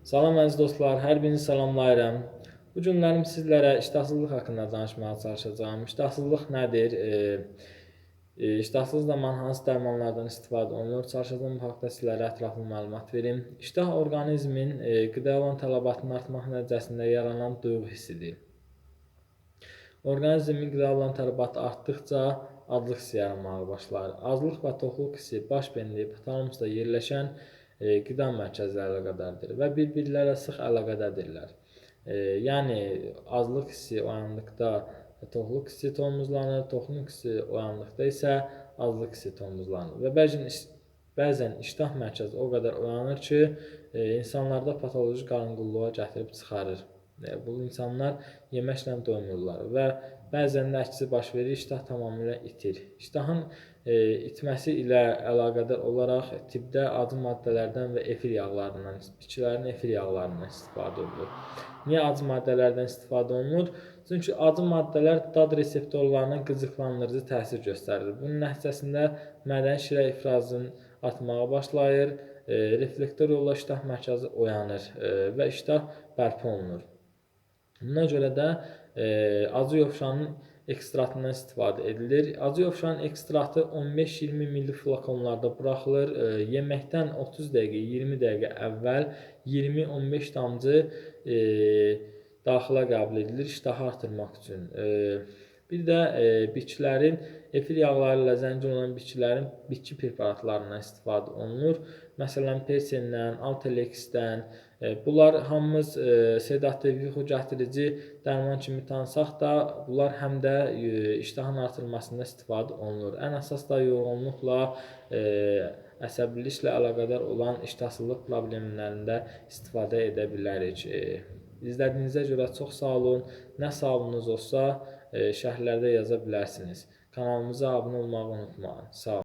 Salam əziz dostlar, hər birinizi salamlayıram. Bu günlərim sizlərə iştahsızlıq haqqında danışmağa çalışacağam. İştahsızlıq nədir? E, e, iştahsız zaman hansı dərmanlardan istifadə olunur? Çalışacağım bu haqqda sizlərə ətraflı məlumat verim. İştah orqanizmin e, qidaya olan tələbatının artmaq nəticəsində yaranan duyğu hissidir. Orqanizmin qidaya olan tələbatı artdıqca aclıq hissi yaranmağa başlar. Aclıq və toxluq hissi baş bendi hipotalamusda yerləşən qida mərkəzləri əlaqədardır və bir-birlərlə sıx əlaqədədirlər. E, yəni aclıq hissi oyandıqda toxluq hissi tonuzlanır, toxluq hissi oyandıqda isə aclıq hissi tonuzlanır və bəzən bəzən iştah mərkəzi o qədər oyanır ki, e, insanlarda patoloji qarınqulluğa gətirib çıxarır. E, bu insanlar yeməklə doymurlar və bəzən də əksi baş verir, iştah tamamilə itir. İştahın e, itməsi ilə əlaqədar olaraq tibbdə acı maddələrdən və efir yağlarından, bitkilərin efir yağlarından istifadə olunur. Niyə acı maddələrdən istifadə olunur? Çünki acı maddələr dad reseptorlarına qıcıqlandırıcı təsir göstərir. Bunun nəticəsində mədən şirə ifrazın artmağa başlayır, e, reflektor yolla iştah mərkəzi oyanır e, və iştah bərpa olunur. Buna görə də e, acı yovşanın ekstraktından istifadə edilir. Acı yovşanın ekstraktı 15-20 milli flakonlarda buraxılır. E, yeməkdən 30 dəqiqə, 20 dəqiqə əvvəl 20-15 damcı e, daxilə qəbul edilir iştahı artırmaq üçün. E, bir də e, bitkilərin efir yağları ilə zəngin olan bitkilərin bitki preparatlarından istifadə olunur. Məsələn, persindən, Altelexdən, e, bunlar hamımız e, sedativ, yuxu gətirici dərman kimi tanısaq da, bunlar həm də e, iştahın artırılmasında istifadə olunur. Ən əsas da yorğunluqla, e, əsəbiliklə əlaqədar olan iştahsızlıq problemlərində istifadə edə bilərik. E, İzlədiyinizə görə çox sağ olun. Nə sualınız olsa, şərhlərdə yaza bilərsiniz. Kanalımıza abunə olmağı unutmayın. Sağ olun.